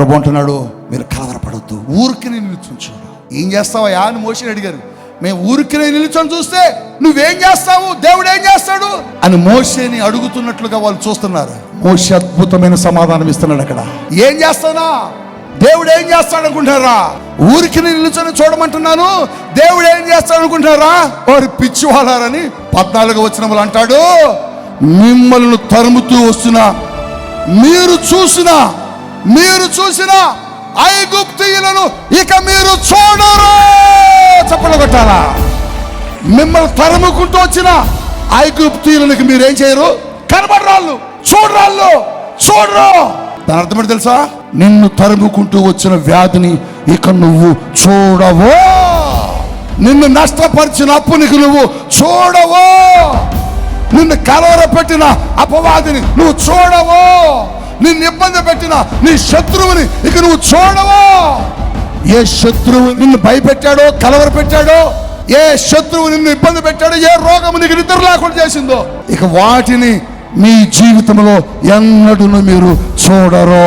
ప్రభు అంటున్నాడు మీరు కలవరపడొద్దు ఊరికి నిలుచుని చూడు. ఏం చేస్తావా అని మోషిని అడిగారు. మేము ఊరికి నిలుచొని చూస్తే నువ్వేం చేస్తావు? దేవుడు ఏం చేస్తాడు? అని మోషేని అడుగుతున్నట్లుగా వాళ్ళు చూస్తున్నారు. మోషే అద్భుతమైన సమాధానం ఇస్తున్నాడు అక్కడ. ఏం చేస్తానా? దేవుడు ఏం చేస్తాడు అనుకుంటారా? ఊరికి నిలుచొని చూడమంటున్నాను దేవుడు ఏం చేస్తాడు అనుకుంటారా? వారు పిచ్చి వాళ్ళారని పద్నాలుగు వచ్చినములు అంటాడు. మిమ్మల్ని తరుముతూ వస్తున్నా మీరు చూసినా మీరు చూసిన ఐగుప్తీయులను ఇక మీరు చూడరు. చప్పలు మిమ్మల్ని తరుముకుంటూ వచ్చిన ఐగుప్తీయులకి మీరేం చేయరు? కనబడరాళ్ళు చూడరాళ్ళు చూడరు. దాని అర్థం తెలుసా? నిన్ను తరుముకుంటూ వచ్చిన వ్యాధిని ఇక నువ్వు చూడవో. నిన్ను నష్టపరిచిన అప్పునికి నువ్వు చూడవో. నిన్ను కలవర పెట్టిన అపవాదిని నువ్వు చూడవో. నిన్ను ఇబ్బంది పెట్టిన నీ శత్రువుని ఇక నువ్వు చూడవో. ఏ శత్రువు నిన్ను భయపెట్టాడో కలవర పెట్టాడో ఏ శత్రువు నిన్ను ఇబ్బంది పెట్టాడో ఏ రోగము నీకు నిద్ర లేకుండా చేసిందో ఇక వాటిని మీ జీవితంలో ఎన్నడూ మీరు చూడరో.